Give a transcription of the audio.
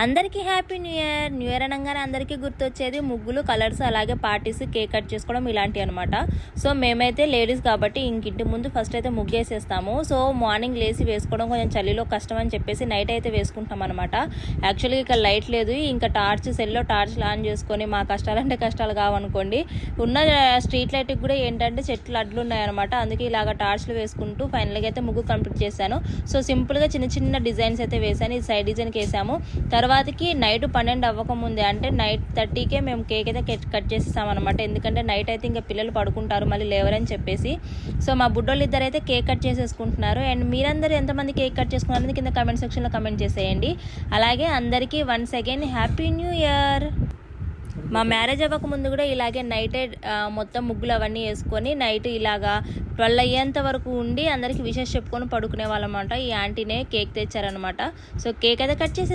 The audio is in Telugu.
అందరికీ happy new year. New year అనగానే అందరికీ గుర్తొచ్చేది ముగ్గులు కలర్స్ అలాగే పార్టీస్ కేక్ కట్ చేసుకోవడం ఇలాంటివి అనమాట సో మేమైతే లేడీస్ కాబట్టి ఇంకింటి ముందు ఫస్ట్ అయితే ముగ్గు వేసేస్తాము సో మార్నింగ్ లేసి వేసుకోవడం కొంచెం చలిలో కష్టం అని చెప్పేసి నైట్ అయితే వేసుకుంటాం అనమాట యాక్చువల్గా ఇక్కడ లైట్ లేదు. ఇంకా టార్చ్ సెల్లో టార్చ్ ఆన్ చేసుకొని మా కష్టాలంటే కష్టాలు కావనుకోండి. ఉన్న స్ట్రీట్ లైట్కి కూడా ఏంటంటే చెట్లు అడ్లు ఉన్నాయన్నమాట అందుకే ఇలాగ టార్చ్లు వేసుకుంటూ ఫైనల్గా అయితే ముగ్గు కంప్లీట్ చేశాను. సో సింపుల్గా చిన్న చిన్న డిజైన్స్ అయితే వేసాను ఇది సైడ్ డిజైన్కి వేసాము. తర్వాతకి నైట్ పన్నెండు అవ్వకముందే అంటే నైట్ థర్టీకే మేము కేక్ అయితే కట్ కట్ చేసేసాం అనమాట ఎందుకంటే నైట్ అయితే ఇంకా పిల్లలు పడుకుంటారు మళ్ళీ లేవరని చెప్పేసి. సో మా బుడ్డోళ్ళు ఇద్దరు అయితే కేక్ కట్ చేసేసుకుంటున్నారు. అండ్ మీరందరూ ఎంతమంది కేక్ కట్ చేసుకున్నారని కింద కమెంట్ సెక్షన్లో కమెంట్ చేసేయండి. అలాగే అందరికీ once again happy new year! మా మ్యారేజ్ అవ్వకముందు కూడా ఇలాగే నైటే మొత్తం ముగ్గులు అవన్నీ వేసుకొని నైట్ ఇలాగా ట్వెల్వ్ అయ్యేంత వరకు ఉండి అందరికి విషెస్ చెప్పుకొని పడుకునే వాళ్ళమాట ఈ ఆంటీనే కేక్ తెచ్చారనమాట సో కేక్ అయితే కట్ చేసి